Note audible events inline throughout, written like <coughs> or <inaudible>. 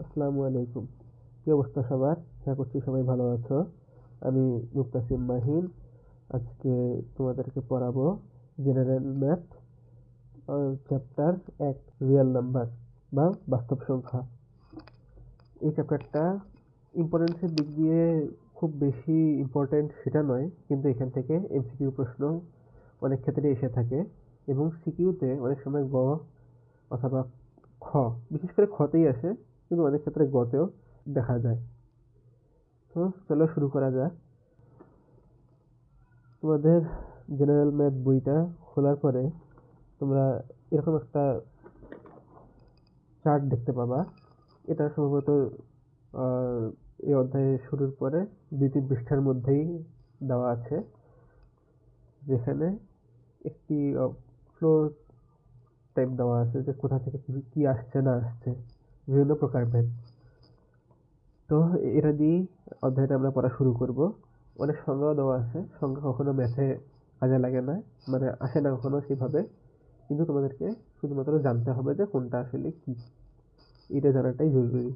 আসসালামু আলাইকুম। কি অবস্থা সবার? আশা করছি সবাই ভালো আছো। আমি মুক্তাসিম মাহিন। আজকে তোমাদেরকে পড়াবো জেনারেল ম্যাথ চ্যাপ্টার এক, রিয়েল নাম্বার বা বাস্তব সংখ্যা। এই চ্যাপ্টারটা ইম্পর্টেন্সের দিক দিয়ে খুব বেশি ইম্পর্টেন্ট সেটা নয়, কিন্তু এখান থেকে এমসিকিউ প্রশ্ন অনেক ক্ষেত্রে এসে থাকে এবং সিকিউতে অনেক সময় গ অথবা খ, বিশেষ করে খতেই আসে। কিন্তু অনেক ক্ষেত্রে গতেও দেখা যায়। তো চলো শুরু করা যাক। তোমাদের জেনারেল ম্যাথ বইটা খোলার পরে তোমরা এরকম একটা চার্ট দেখতে পাবা। এটা সম্ভবত এই অধ্যায়ের শুরুর পরে দুই তিন পৃষ্ঠার মধ্যেই দেওয়া আছে, যেখানে একটি ফ্লো টাইপ দেওয়া আছে যে কোথা থেকে কি আসছে না আসছে। বিভিন্ন প্রকারভেদ তো এটা দিয়েই অধ্যায়টা আমরা পড়া শুরু করব। অনেক সংজ্ঞাও দেওয়া আছে। সংজ্ঞা কখনো ম্যাথে কাজে লাগে না মানে আসে না কখনো সেভাবে। কিন্তু তোমাদেরকে শুধুমাত্র জানতে হবে যে কোনটা আসলে কি। এটা জানাটাই জরুরি।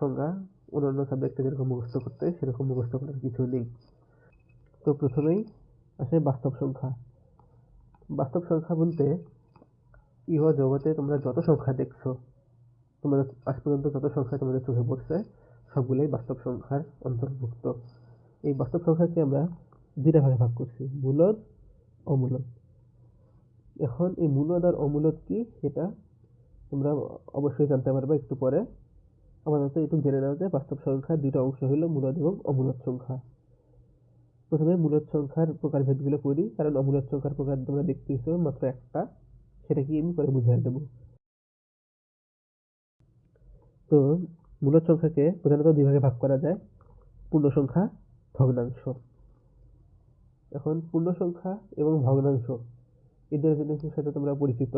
সংজ্ঞা অন্যান্য সাবজেক্টে যেরকম মুখস্থ করতে, সেরকম মুখস্থ করার কিছু নেই। তো প্রথমেই আসে বাস্তব সংখ্যা। বাস্তব সংখ্যা বলতে ইহ জগতে তোমরা যত সংখ্যা দেখছ তোমাদের আজ পর্যন্ত যত সংখ্যা তোমাদের চোখে পড়ছে, সবগুলোই বাস্তব সংখ্যার অন্তর্ভুক্ত। এই বাস্তব সংখ্যাকে আমরা দুইটা ভাগে ভাগ করছি, মূলদ, অমূলদ। এখন এই মূলদ আর অমূলদ কি, সেটা তোমরা অবশ্যই জানতে পারবে একটু পরে। আপাতত একটু জেনে নাও যে বাস্তব সংখ্যার দুইটা অংশ হলো মূলদ এবং অমূলদ সংখ্যা। প্রথমে মূলদ সংখ্যার প্রকারভেদগুলো করি কারণ অমূলদ সংখ্যার প্রকার তোমরা দেখতেছো মাত্র একটা। সেটা কি আমি পরে বুঝিয়ে দেবো। তো মূলদ সংখ্যাকে প্রধানত দুই ভাগে ভাগ করা যায়। পূর্ণ সংখ্যা, ভগ্নাংশ। এখন পূর্ণ সংখ্যা এবং ভগ্নাংশ এদের জিনিসের সাথে তোমরা পরিচিত।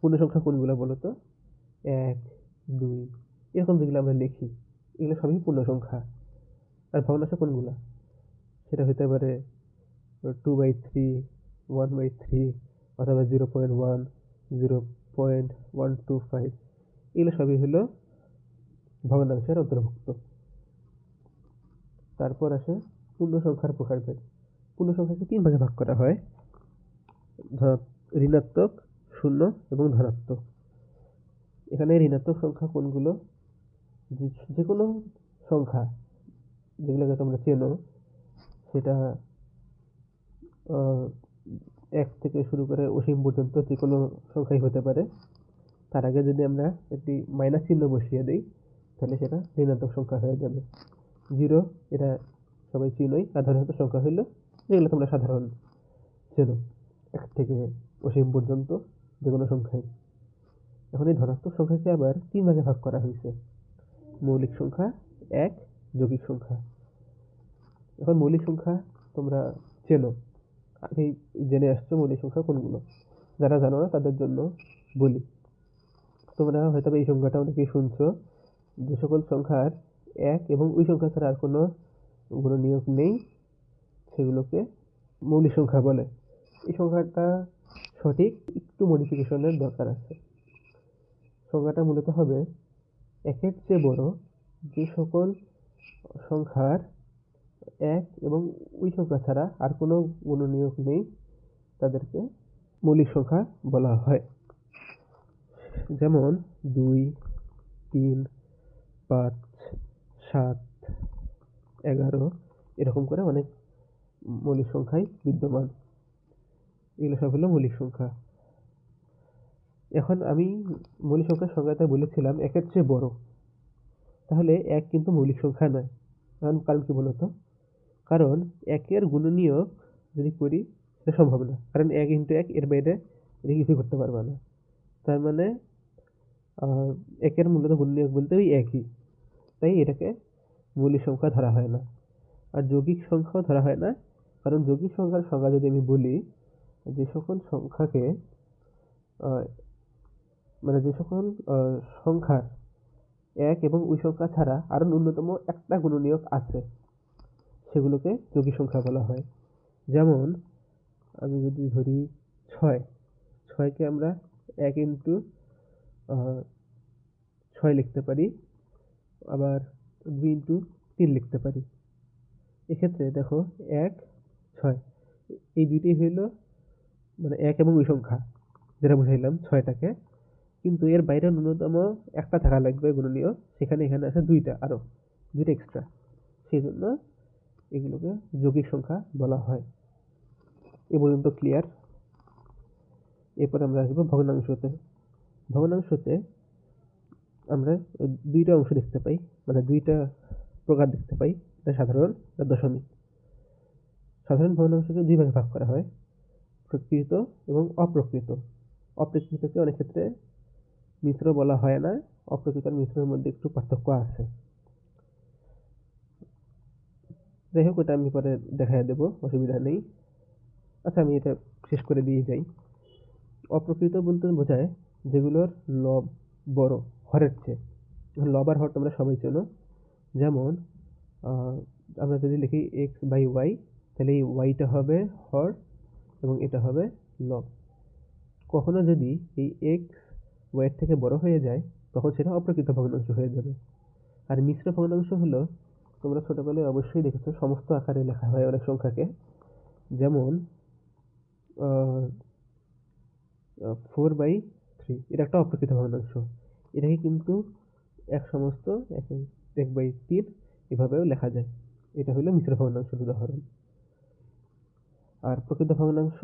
পূর্ণ সংখ্যা কোনগুলো বলো তো? এক, দুই, এরকম যেগুলো আমরা লিখি, এগুলো সবই পূর্ণ সংখ্যা। আর ভগ্নাংশ কোনগুলো? সেটা হতে পারে two by three one by three অথবা zero point one zero point one two five এগুলো সবই হলো ভগ্নাংশের অন্তর্ভুক্ত। তারপর আসে পূর্ণ সংখ্যার প্রকারভেদ। পূর্ণ সংখ্যাকে তিন ভাগে ভাগ করা হয়। ঋণাত্মক, শূন্য এবং ধনাত্মক। এখানে ঋণাত্মক সংখ্যা কোনগুলো? যে কোনো সংখ্যা যেগুলোকে তোমরা চেনো, সেটা এক থেকে শুরু করে অসীম পর্যন্ত যে কোনো সংখ্যাই হতে পারে। তার আগে যদি আমরা একটি মাইনাস চিহ্ন বসিয়ে দিই, তাহলে সেটা ঋণাত্মক সংখ্যা হয়ে যাবে। জিরো এটা সবাই চিনই, সাধারণত সংখ্যা হইল যেগুলো তোমরা সাধারণ চেনো, এক থেকে অসীম পর্যন্ত যে কোনো সংখ্যাই। এখন এই ধনাত্মক সংখ্যাকে আবার তিন ভাগে ভাগ করা হয়েছে মৌলিক সংখ্যা এক, যৌগিক সংখ্যা। এখন মৌলিক সংখ্যা তোমরা চেনো, আগেই জেনে আসছো মৌলিক সংখ্যা কোনগুলো। যারা জানো না তাদের জন্য বলি। তোমরা হয়তো এই সংখ্যাটা অনেকেই শুনছো, যে সকল সংখ্যার এক এবং ওই সংখ্যা ছাড়া আর কোনো নিয়োগ নেই, সেগুলোকে মৌলিক সংখ্যা বলে। এই সংখ্যাটা সঠিক, একটু মডিফিকেশনের দরকার আছে। সংখ্যাটা মূলত হবে একের চেয়ে বড় যে সকল সংখ্যার এক এবং ওই সংখ্যা ছাড়া আর কোনো গুণনীয়ক নেই, তাদেরকে মৌলিক সংখ্যা বলা হয়। যেমন দুই, তিন, পাঁচ, সাত, এগারো, এরকম করে অনেক মৌলিক সংখ্যাই বিদ্যমান। এগুলো সব হলো মৌলিক সংখ্যা। এখন আমি মৌলিক সংখ্যার সংখ্যাতে বলেছিলাম, একের চেয়ে বড়। তাহলে এক কিন্তু মৌলিক সংখ্যা নয়। কারণ কারণ কি বলতো? কারণ একের গুণনীয়ক যদি করি, সেটা সম্ভব না। কারণ এক ইন্টু এক, এর বাইরে এটা কিছু করতে পারবে না। তার মানে একের মূলত গুণনীয়ক বলতে ওই একই। তাই এটাকে মৌলিক সংখ্যা ধরা হয় না। আর যৌগিক সংখ্যাও ধরা হয় না। কারণ যৌগিক সংখ্যার সংজ্ঞা যদি আমি বলি, যে সকল সংখ্যাকে মানে যে সকল সংখ্যার এক এবং ওই সংখ্যা ছাড়া আরও ন্যূনতম একটা গুণনীয়ক আছে, সেগুলোকে যৌগিক সংখ্যা বলা হয়। যেমন, আমি যদি ধরি ছয়, ছয়কে আমরা এক ইন্টু ছয় লিখতে পারি, আবার দুই ইন্টু তিন লিখতে পারি। এক্ষেত্রে দেখো এক, ছয়, এই দুইটি হইল মানে এক এবং ওই সংখ্যা, যেটা বুঝাইলাম ছয়টাকে। কিন্তু এর বাইরে ন্যূনতম একটা থাকা লাগবে গুণনীয়, সেখানে এখানে আছে দুইটা আরও দুইটা এক্সট্রা সেই জন্য এগুলোকে যৌগিক সংখ্যা বলা হয়। এ পর্যন্ত ক্লিয়ার এরপর আমরা আসব ভগ্নাংশতে। ভগ্নাংশতে আমরা দুইটা অংশ দেখতে পাই মানে দুইটা প্রকার দেখতে পাই। এটা সাধারণ আর দশমিক। সাধারণ ভগ্নাংশকে দুই ভাগে ভাগ করা হয়, প্রকৃত এবং অপ্রকৃত। অপ্রকৃতকে অনেক ক্ষেত্রে মিশ্র বলা হয় না, অপ্রকৃত আর মিশ্রের মধ্যে একটু পার্থক্য আছে। যাই হোক, ওটা আমি পরে দেখাই দেবো, অসুবিধা নেই। আচ্ছা আমি এটা শেষ করে দিয়ে যাই। অপ্রকৃত বলতে বোঝায় যেগুলোর লব বড়, হরের চেয়ে। লব আর হর তোমরা সবাই চেনো। যেমন আমরা যদি লিখি এক্স বাই ওয়াই তাহলে এই ওয়াইটা হবে হর এবং এটা হবে লব। কখনো যদি এই এক্স ওয়াইয়ের থেকে বড় হয়ে যায়, তখন সেটা অপ্রকৃত ভগ্নাংশ হয়ে যাবে। আর মিশ্র ভগ্নাংশ হলো, তোমরা ছোটোবেলায় অবশ্যই দেখেছ, সমস্ত আকারে লেখা হয় অনেক সংখ্যাকে। যেমন ফোর বাই থ্রি এটা একটা অপ্রকৃত ভগ্নাংশ এটাকে কিন্তু এক সমস্ত, এক এক বাই তিন এভাবেও লেখা যায়। এটা হলো মিশ্র ভগ্নাংশের উদাহরণ। আর প্রকৃত ভগ্নাংশ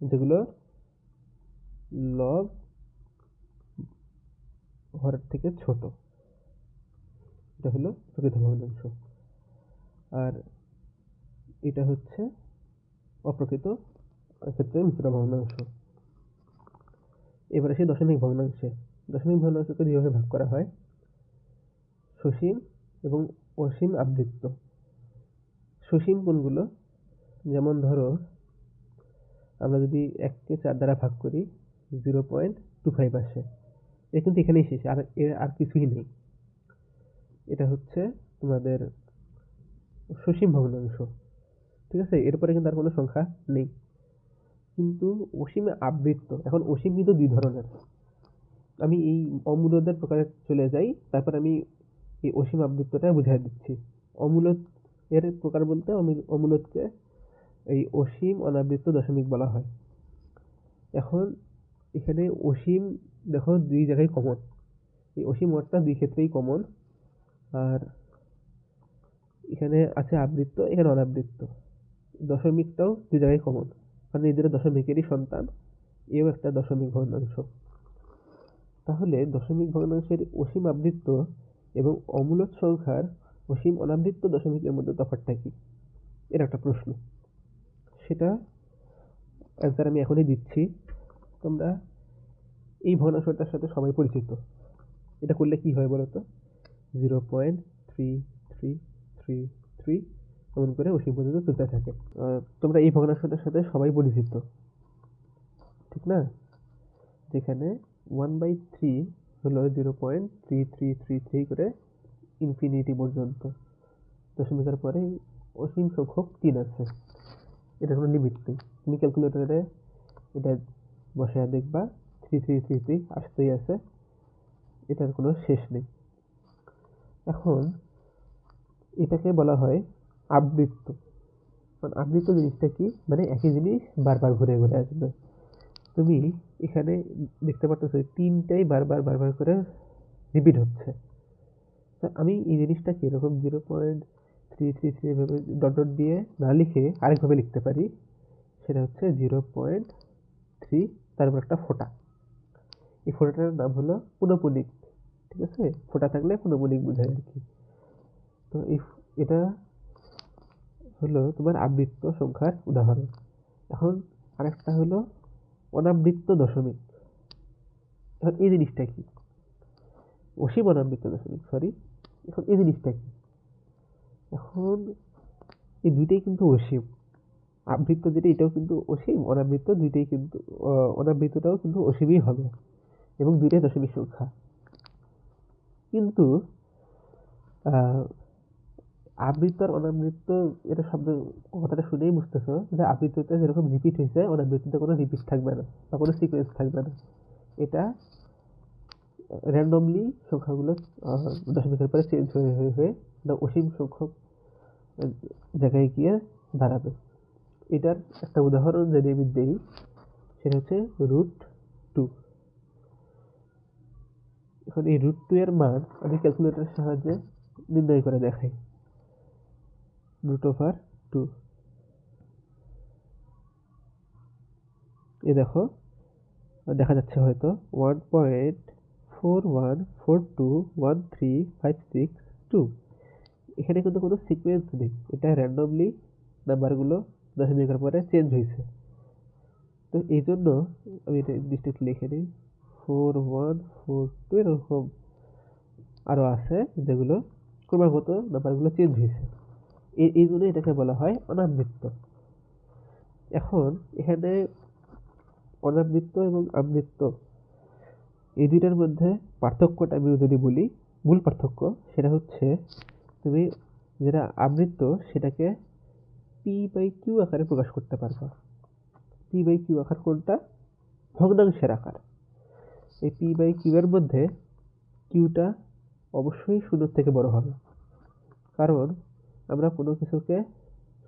যেগুলো লব হরের থেকে ছোট, এটা হলো প্রকৃত ভগ্নাংশ। আর এটা হচ্ছে অপ্রকৃত ক্ষেত্রে মিশ্র ভগ্নাংশ। এবার আসি দশমিক ভগ্নাংশে। দশমিক ভগ্নাংশকে দুইভাবে ভাগ করা হয়। সসীম এবং অসীম আবৃত্ত। সসীম কোনগুলো যেমন ধরো, আমরা যদি এককে চার দ্বারা ভাগ করি, জিরো পয়েন্ট টু ফাইভ আসে। এটা কিন্তু এখানেই শেষ, আর এর আর কিছুই নেই। এটা হচ্ছে তোমাদের সসীম ভগ্নাংশ। ঠিক আছে? এরপরে কিন্তু আর কোনো সংখ্যা নেই। কিন্তু অসীমে আবৃত্ত। এখন অসীম কিন্তু দুই ধরনের। আমি এই অমূলদের প্রকারে চলে যাই, তারপর আমি এই অসীম আবৃত্তটা বুঝাই দিচ্ছি। অমূলত এর প্রকার বলতে অমূলতকে এই অসীম অনাবৃত্ত দশমিক বলা হয়। এখন এখানে অসীম দেখো দুই জায়গায় কমন এই অসীম ওয়ার্ডটা দুই ক্ষেত্রেই কমন আর এখানে আছে আবৃত্ত, এখানে অনাবৃত্ত। দশমিকটাও দুই জায়গায় কমন কারণ এই দুটো দশমিকেরই সন্তান, এও একটা দশমিক ভগ্নাংশ। তাহলে দশমিক ভগ্নাংশের অসীম আবৃত্ত এবং অমূলত সংখ্যার অসীম অনাবৃত্ত দশমিকের মধ্যে তফাৎটা কি? এর একটা প্রশ্ন। সেটা অ্যান্সার আমি এখনই দিচ্ছি। তোমরা এই ভগ্নাংশটার সাথে সবাই পরিচিত। এটা করলে কি হয় বলো তো zero point three three three three এমন করে অসীম পর্যন্ত চলতে থাকে। তোমরা এই ভগ্নাংশটার সাথে সবাই পরিচিত। ঠিক না? যেখানে ওয়ান বাই থ্রি হলো zero point three three three three করে ইনফিনিটি পর্যন্ত। দশমিকের পরে অসীম সংখ্যক তিন আছে। এটা কোনো লিমিট নেই। তুমি ক্যালকুলেটারে এটা বসে দেখবা থ্রি থ্রি থ্রি থ্রি আসতেই আছে। এটার কোনো শেষ নেই। এখন এটাকে বলা হয় আবৃত্ত। মানে আবৃত্ত জিনিসটা কি? মানে একই জিনিস বারবার ঘুরে ঘুরে আসবে। তুমি এখানে দেখতে পাচ্ছ তিনটাই বারবার বারবার করে রিপিট হচ্ছে। আমি এই জিনিসটা কীরকম zero point three three three এভাবে ডট ডট দিয়ে না লিখে আরেকভাবে লিখতে পারি। সেটা হচ্ছে জিরো পয়েন্ট থ্রি তারপর একটা ফোটা। এই ফোটাটার নাম হলো পুনপুনিক, ঠিক আছে? ফোটা থাকলে পুনপুনিক বোঝায় আর কি। তো এই এটা হলো তোমার আবৃত্ত সংখ্যার উদাহরণ। এখন আরেকটা হলো অনাবৃত্ত দশমিক। এখন এই জিনিসটা কি? অসীম অনাবৃত্ত দশমিক সরি এখন এই জিনিসটা কি? এখন এই দুইটাই কিন্তু অসীম। আবৃত্ত যেটা, এটাও কিন্তু অসীম। অনাবৃত্ত দুইটাই কিন্তু অনাবৃত্তটাও কিন্তু অসীমই হবে এবং দুইটাই দশমিক সংখ্যা। কিন্তু আবৃত্ত আর অনাবৃত্ত এটা শব্দ কথাটা শুনেই বুঝতেছো যে আবৃত্ততে যেরকম রিপিট হয়েছে অনাবৃত্তিতে কোনো রিপিট থাকবে না বা কোনো সিকোয়েন্স থাকবে না। এটা র্যান্ডমলি সংখ্যাগুলো দশমিকের পরে চেঞ্জ হয়ে হয়ে হয়ে অসীম সংখ্যক জায়গায় গিয়ে দাঁড়াবে। এটার একটা উদাহরণ যদি আমি দিই, সেটা হচ্ছে রুট টু এখন এই রুট টু এর মান আমি ক্যালকুলেটরের সাহায্যে নির্ণয় করে দেখাই। রুট ওভার টু এ দেখো, দেখা যাচ্ছে হয়তো one point four one four two one three five six two এখানে কিন্তু কোনো সিকোয়েন্স নেই। এটা র্যান্ডমলি নাম্বারগুলো দশমিকের পরে চেঞ্জ হয়েছে। তো এই জন্য আমি এটা ডিস্ট্রিক্ট লিখে নিই। ফোর ওয়ান ফোর টু এরকম আরও আছে যেগুলো ক্রমাগত নাম্বারগুলো চেঞ্জ হয়েছে। এই জন্য এটাকে বলা হয় অনাবৃত্ত। এখন এখানে অনাবৃত্ত এবং আমৃত্ত, এই দুইটার মধ্যে পার্থক্যটা আমি যদি বলি, মূল পার্থক্য সেটা হচ্ছে তুমি যেটা আমৃত্ত সেটাকে পি বাই কিউ আকারে প্রকাশ করতে পারবা। পি বাই কিউ আকার কোনটা? ভগ্নাংশের আকার। এই পি বাই কিউ এর মধ্যে কিউটা অবশ্যই শূন্যর থেকে বড় হবে। কারণ আমরা কোনো কিছুকে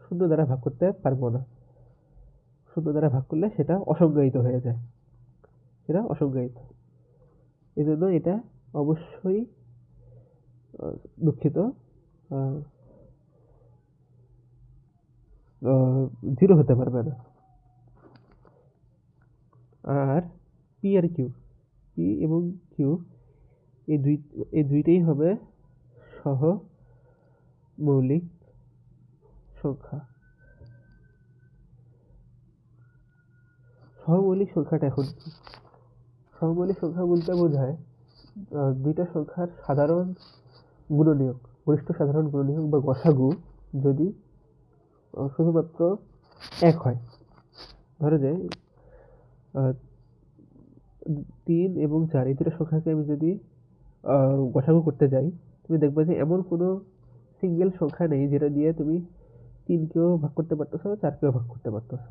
শূন্য দ্বারা ভাগ করতে পারব না। শূন্য দ্বারা ভাগ করলে সেটা অসংজ্ঞায়িত হয়ে যায়। সেটা অসংজ্ঞায়িত। এই জন্য এটা অবশ্যই দুঃখিত জিরো হতে পারবে না। আর পি আর কিউ পি এবং কিউ এই দুই, এই দুইটাই হবে সহ মৌলিক সংখ্যা সহমৌলিক সংখ্যাটা এখন। সহমৌলিক সংখ্যা বলতে বোঝায় দুইটা সংখ্যার সাধারণ গুণনীয়ক গরিষ্ঠ সাধারণ গুণনীয়ক বা গসাগু যদি শুধুমাত্র এক হয়। ধরে যে তিন এবং চার, এই দুটো সংখ্যাকে আমি যদি গসাগু করতে যাই, তুমি দেখবে যে এমন কোনো সিঙ্গেল সংখ্যা নেই, যেটা দিয়ে তুমি তিনকেও ভাগ করতে পারতেছো, চারকেও ভাগ করতে পারতেছো।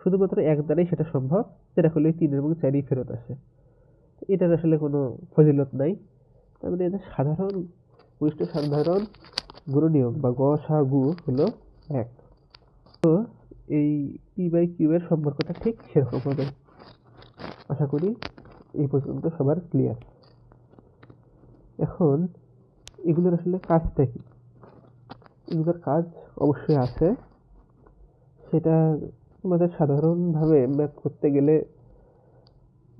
শুধুমাত্র এক দ্বারাই সেটা সম্ভব যেটা হলে তিন এবং চারই ফেরত আসে। এটার আসলে কোনো ফজিলত নাই। তার মানে এটা সাধারণ গরিষ্ঠ সাধারণ গুণনীয়ক বা গ সা গু হলো এক। তো এই পি বাই কিউ এর সম্পর্কটা ঠিক সেরকম হবে আশা করি এই পর্যন্ত সবার ক্লিয়ার এখন এগুলোর আসলে কাজটা কি? এগুলোর কাজ অবশ্যই আছে। সেটা আমাদের সাধারণভাবে ম্যাথ করতে গেলে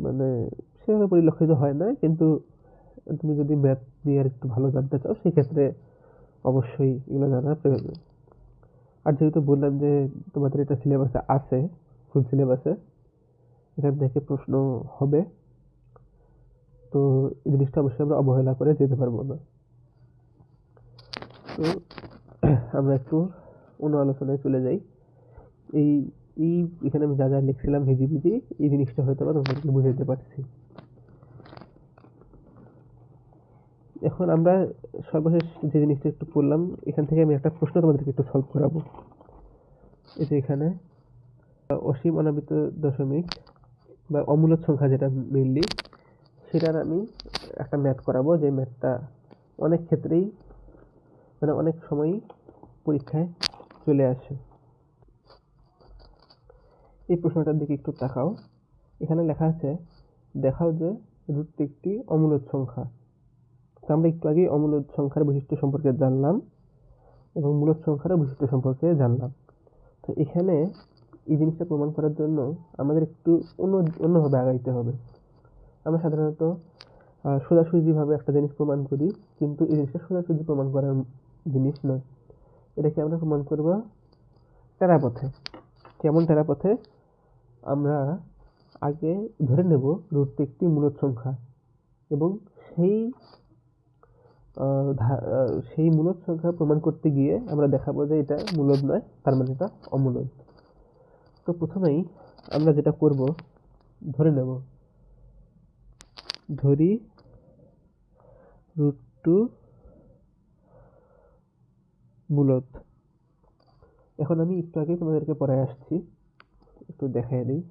মানে সেভাবে পরিলক্ষিত হয় না। কিন্তু তুমি যদি ম্যাথ নিয়ে আর একটু ভালো জানতে চাও, সেক্ষেত্রে অবশ্যই এগুলো জানা প্রয়োজন। আর যেহেতু বললাম যে তোমাদের এটা সিলেবাসে আছে ফুল সিলেবাসে এখান থেকে প্রশ্ন হবে। তো এই জিনিসটা অবশ্যই আমরা অবহেলা করে যেতে পারব না। তো <coughs> আমরা একটু অন্য আলোচনায় চলে যাই। এই এই এখানে আমি যা যা লিখছিলাম হিজিবিজি এই জিনিসটা হয়তো বা তোমাদেরকে বুঝাইতে পারছি। এখন আমরা সর্বশেষ যে জিনিসটা একটু পড়লাম, এখান থেকে আমি একটা প্রশ্ন তোমাদেরকে একটু সলভ করাবো। এই যে এখানে, অসীম অনাবৃত দশমিক বা অমূলক সংখ্যা যেটা মেনলি সেটার আমি একটা ম্যাথ করাবো, যে ম্যাথটা অনেক ক্ষেত্রেই মানে অনেক সময়ই পরীক্ষায় চলে আসে। এই প্রশ্নটার দিকে একটু তাকাও। এখানে লেখা আছে, দেখাও যে রুট একটি অমূলক সংখ্যা। তো আমরা একটু আগে অমূলক সংখ্যার বৈশিষ্ট্য সম্পর্কে জানলাম এবং মূলক সংখ্যার বৈশিষ্ট্য সম্পর্কে জানলাম। তো এখানে এই জিনিসটা প্রমাণ করার জন্য আমাদের একটু অন্য, অন্যভাবে আগাইতে হবে। আমরা সাধারণত সোজাসুজিভাবে একটা জিনিস প্রমাণ করি, কিন্তু এই জিনিসটা সোজাসুজি প্রমাণ করার জিনিস নয়। এটাকে আমরা প্রমাণ করব টেরাপথে। কেমন টেরাপথে? আমরা আগে ধরে নেব রুট একটি মূলত সংখ্যা এবং সেই সেই মূলত সংখ্যা প্রমাণ করতে গিয়ে আমরা দেখাবো যে এটা মূলত নয়, তার মানে এটা অমূলদ তো প্রথমেই আমরা যেটা করব, ধরে নেব। ধরি রুট টু মূলদ এখন আমি একটু আগে তোমাদেরকে পড়ায় আসছি। একটু দেখাই দিই।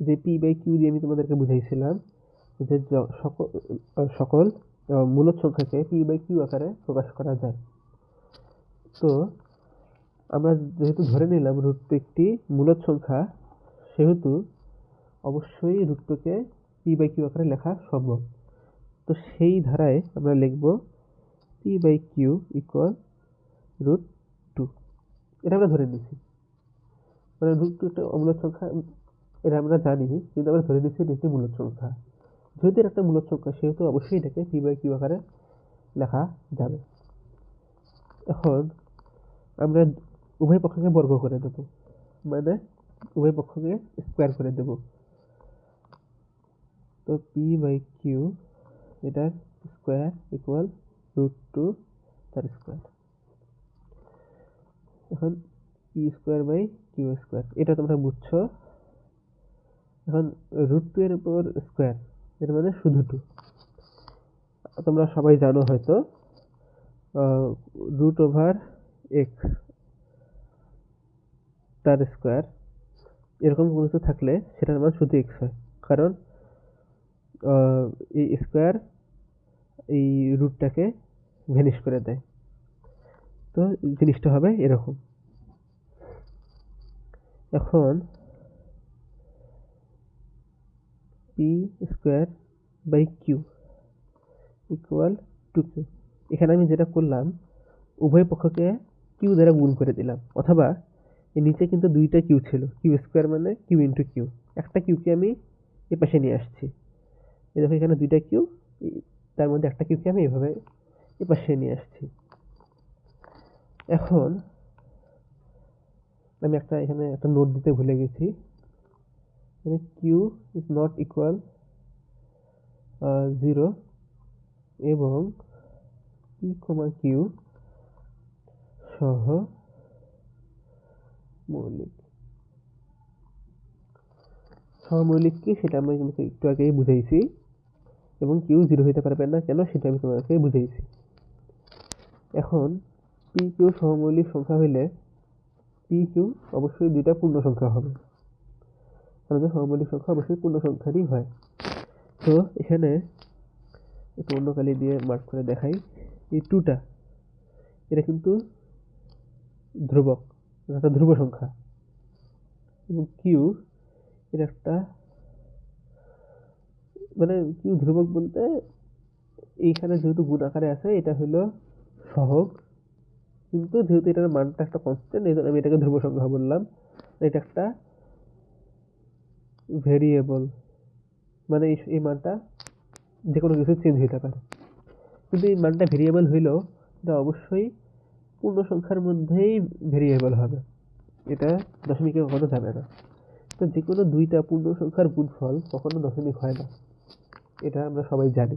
যে পি বাই কিউ দিয়ে আমি তোমাদেরকে বুঝাইছিলাম যে সকল সকল মূলদ সংখ্যাকে পি বাই কিউ আকারে প্রকাশ করা যায়। তো আমরা যেহেতু ধরে নিলাম রুট একটি মূলত সংখ্যা সেহেতু অবশ্যই রুট টুকে পি বাই কিউ আকারে লেখা সম্ভব। তো সেই ধারায় আমরা লিখব P by Q equal root two এটা আমরা ধরে নিছি। মানে রুট টু একটা অমূলদ সংখ্যা, এটা আমরা জানি, কিন্তু আমরা ধরে নিচ্ছি এটি মূলদ সংখ্যা। যেহেতু একটা মূলদ সংখ্যা, সেহেতু অবশ্যই এটাকে পি বাই কিউ আকারে লেখা যাবে। এখন আমরা উভয় পক্ষকে বর্গ করে দেব মানে উভয় পক্ষকে স্কোয়ার করে দেব। তো পি বাই কিউ এটার স্কোয়ার ইকুয়াল রুট টু তার স্কোয়ার এখন P square by Q square এটা তোমরা বুঝছ? এখন রুট টু এর উপর স্কোয়ার এর মানে শুধু টু তোমরা সবাই জানো হয়তো রুট ওভার এক্স তার স্কোয়ার এরকম কোনো কিছু থাকলে সেটার মান শুধু এক্স হয়। কারণ এই স্কোয়ার এই রুটটাকে ভ্যানিশ করে দেয়। তো জিনিসটা হবে এরকম। এখন P square by Q equal to Q এখানে আমি যেটা করলাম, উভয় পক্ষকে কিউ দ্বারা গুণ করে দিলাম, অথবা এর নিচে কিন্তু দুইটা কিউ ছিল। কিউ স্কোয়ার মানে কিউ ইন্টু কিউ একটা কিউকে আমি এ পাশে নিয়ে আসছি। এই দেখো এখানে দুইটা কিউ তার মধ্যে একটা কিউকে আমি এভাবে এ পাশে নিয়ে আসছি। এখন আমি একটা এখানে একটা নোট দিতে ভুলে গেছি। মানে Q is not equal zero এবং পি কমা কিউ সহ মৌলিক। সহ মৌলিক কি? সেটা আমি একটু আগেই বুঝাইছি। এবং কিউ জিরো হইতে পারবে না কেন সেটা আমি তোমাকে বুঝিয়েছি এখন পি কিউ সহমৌলিক সংখ্যা হইলে পি কিউ অবশ্যই দুইটা পূর্ণ সংখ্যা হবে। আমাদের সহমৌলিক সংখ্যা অবশ্যই পূর্ণ সংখ্যারই হয়। তো এখানে একটু অন্য কালি দিয়ে মার্ক করে দেখাই। এই টুটা, এটা কিন্তু ধ্রুবক একটা ধ্রুব সংখ্যা। এবং কিউ, এটা একটা মানে কিউ ধ্রুবক বলতে, এইখানে যেহেতু গুণ আকারে আছে, এটা হলো সহগ। কিন্তু যেহেতু এটার মানটা একটা কনস্ট্যান্ট এই জন্য আমি এটাকে ধ্রুব সংখ্যা বললাম। এটা একটা ভেরিয়েবল মানে এই এই মানটা যে কোনো কিছু চেঞ্জ হইতে পারে। কিন্তু এই মানটা ভেরিয়েবল হইলেও এটা অবশ্যই পূর্ণ সংখ্যার মধ্যেই ভেরিয়েবল হবে। এটা দশমিকে কখনো যাবে না। তো যে কোনো দুইটা পূর্ণ সংখ্যার গুণফল কখনো দশমিক হয় না। এটা আমরা সবাই জানি।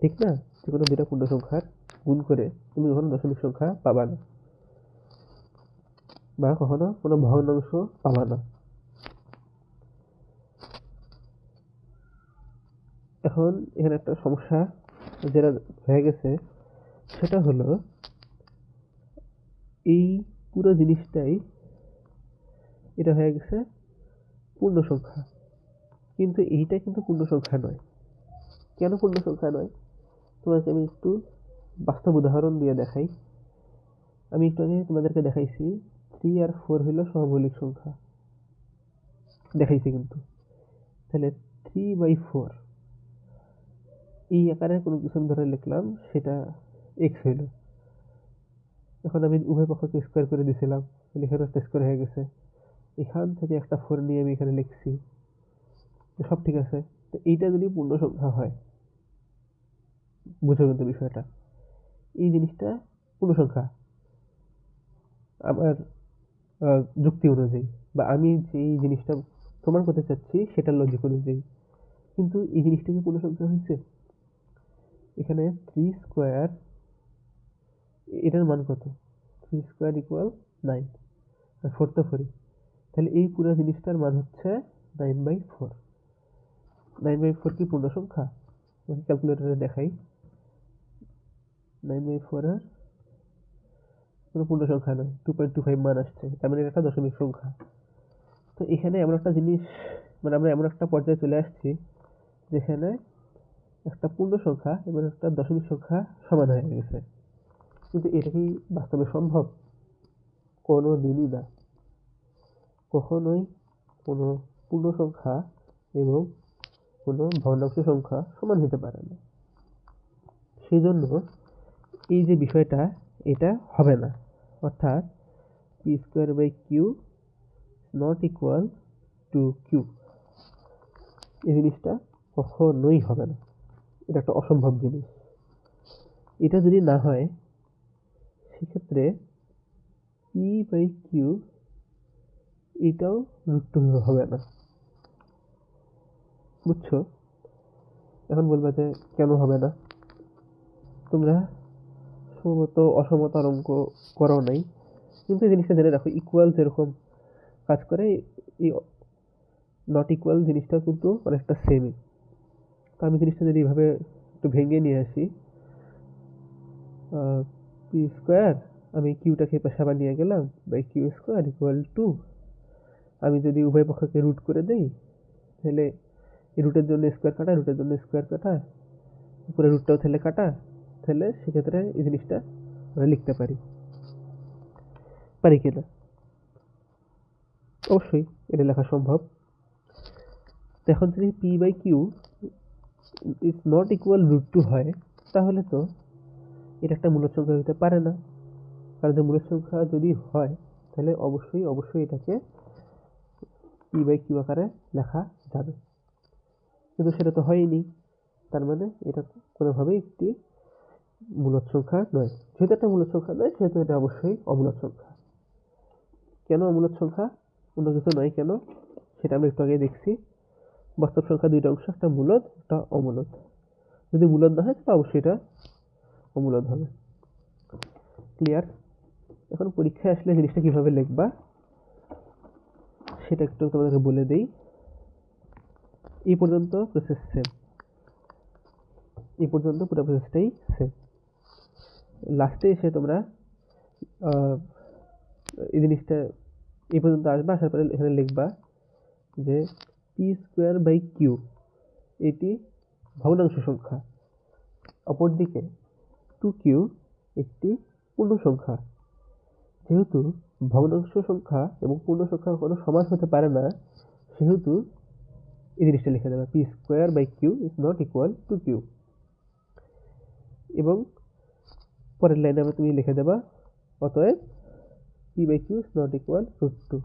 ঠিক না? যে কোনো দুইটা পূর্ণ সংখ্যার গুণ করে তুমি কখনো দশমিক সংখ্যা পাবা না। বা কখনো কোনো ভগ্নাংশ পাবা না। এখন এখানে একটা সমস্যা যেটা হয়ে গেছে, সেটা হলো এই পুরো জিনিসটাই, এটা হয়ে গেছে পূর্ণ সংখ্যা। কিন্তু এইটা কিন্তু পূর্ণ সংখ্যা নয়। কেন পূর্ণ সংখ্যা নয়? তোমাকে আমি একটু বাস্তব উদাহরণ দিয়ে দেখাই। আমি একটু আগে তোমাদেরকে দেখাইছি থ্রি আর ফোর হইল সহমৌলিক সংখ্যা। দেখাইছি কিন্তু। তাহলে থ্রি বাই ফোর এই আকারে কোনো কিছু ধরে লিখলাম, সেটা এক্স হইল। এখন আমি উভয় পক্ষকে স্কোয়ার করে দিয়েছিলাম এখানে একটা স্কোয়ার হয়ে গেছে। এখান থেকে একটা ফোর নিয়ে আমি এখানে লিখছি। সব ঠিক আছে। তো এইটা যদি পূর্ণ সংখ্যা হয়, বুঝো কিন্তু বিষয়টা। এই জিনিসটা পূর্ণ সংখ্যা। আমার যুক্তি অনুযায়ী বা আমি যেই জিনিসটা প্রমাণ করতে চাচ্ছি সেটার লজিক অনুযায়ী। কিন্তু এই জিনিসটা কি পূর্ণ সংখ্যা হয়েছে? এখানে থ্রি স্কোয়ার এটার মান কত? Three square equal nine four তো ফোরই তাহলে এই পুরো জিনিসটার মান হচ্ছে nine by four nine by four কি পূর্ণ সংখ্যা? ক্যালকুলেটরে দেখাই। নাইন বাই ফোর আর কোনো পূর্ণ সংখ্যা নয় টু পয়েন্ট টু ফাইভ মান আসছে, তার মানে একটা দশমিক সংখ্যা। তো এখানে এমন একটা জিনিস মানে আমরা এমন একটা পর্যায়ে চলে আসছি, যেখানে একটা পূর্ণ সংখ্যা এবং একটা দশমিক সংখ্যা সমান হয়ে গেছে। কিন্তু এটা কি বাস্তবে সম্ভব? কোনো দিনই না। কখনোই কোনো পূর্ণ সংখ্যা এবং কোনো ভগ্নাংশ সংখ্যা সমান হতে পারে না। সেই জন্য এই যে বিষয়টা, এটা হবে না। অর্থাৎ P square by Q not equal to Q এই জিনিসটা কখনোই হবে না। এটা একটা অসম্ভব জিনিস। এটা যদি না হয়, সেক্ষেত্রে পি বাই কিউ এটাও রুট হবে না। বুঝছ? এখন বলবে যে, কেন হবে না? তোমরা সম্ভবত অসমতার অঙ্ক করো নাই। কিন্তু জিনিসটা জেনে রাখো ইকুয়াল যেরকম কাজ করে, এই নট ইকুয়াল জিনিসটাও কিন্তু অনেকটা সেমই তো আমি জিনিসটা যদি এইভাবে একটু ভেঙে নিয়ে আসি পি স্কোয়ার আমি কিউটাকে পাশে আবার নিয়ে গেলাম by Q square equal to আমি যদি উভয় পক্ষকে রুট করে দিই, তাহলে রুটের জন্য স্কোয়ার কাটা রুটের জন্য স্কোয়ার কাটা উপরে রুটটাও তাহলে কাটা তাহলে সেক্ষেত্রে এই জিনিসটা আমরা লিখতে পারি। পারি কিনা অবশ্যই, এটা লেখা সম্ভব। তো এখন যদি P by Q is not equal root two হয়, তাহলে তো এটা একটা মূলদ সংখ্যা হতে পারে না। কারণ যে মূলদ সংখ্যা যদি হয়, তাহলে অবশ্যই অবশ্যই এটাকে পি বাই কিউ আকারে লেখা যাবে। কিন্তু সেটা তো হয়নি। তার মানে এটা কোনোভাবেই একটি মূলত সংখ্যা নয়। যেহেতু একটা মূলত সংখ্যা নয়, সেহেতু এটা অবশ্যই অমূলত সংখ্যা। কেন অমূলদ সংখ্যা? অন্য কিছু নয় কেন? সেটা আমরা একটু আগে দেখছি। বাস্তব সংখ্যা দুইটা অংশ, একটা মূলত একটা অমূলত যদি মূলত না হয়, তাহলে অবশ্যই এটা অমূলত হবে। ক্লিয়ার এখন পরীক্ষায় আসলে জিনিসটা কীভাবে লিখবা, সেটা একটু তোমাদেরকে বলে দেই। এই পর্যন্ত প্রসেস সেম এই পর্যন্ত পুরো প্রসেসটাই সেম লাস্টে এসে তোমরা এই জিনিসটা এই পর্যন্ত আসবে, আসার পরে এখানে লিখবা যে পি স্কোয়ার বাই কিউ এটি ভগ্নাংশ সংখ্যা। অপরদিকে টু কিউ একটি পূর্ণ সংখ্যা। যেহেতু ভগ্নাংশ সংখ্যা এবং পূর্ণ সংখ্যা কোনো সমান হতে পারে না, সেহেতু এই জিনিসটা লিখে দেবে। P square by Q is not equal to Q এবং পরের লাইনে আবার তুমি লিখে দেবা, অতএব P by Q is not equal root two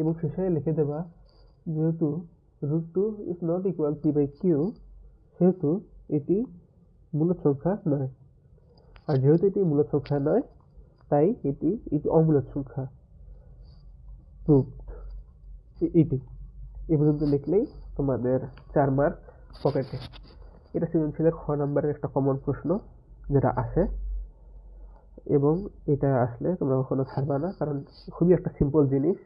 এবং শেষে লিখে দেবা, যেহেতু root two is not equal P by Q সেহেতু এটি মূলদ সংখ্যা নয়। আর যেহেতু এটি মূলদ সংখ্যা নয়, তাই এটি এটি অমূলদ সংখ্যা। প্রুভড এটি। এ পর্যন্ত লিখলেই তোমাদের চার মার্ক পকেটে এটা সৃজনশীলের খ নাম্বারের একটা কমন প্রশ্ন যেটা আসে। এবং এটা আসলে তোমরা কখনো ছাড়বা না, কারণ খুবই একটা সিম্পল জিনিস।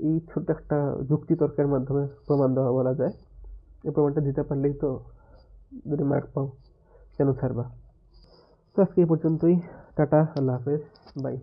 এই ছোট্ট একটা যুক্তিতর্কের মাধ্যমে প্রমাণ দেওয়া বলা যায়। এই প্রমাণটা দিতে পারলেই তো যদি মার্ক পাও, কেন ছাড়বা? তো আজকে এই পর্যন্তই। টাটা, আল্লাহ হাফেজ। বাই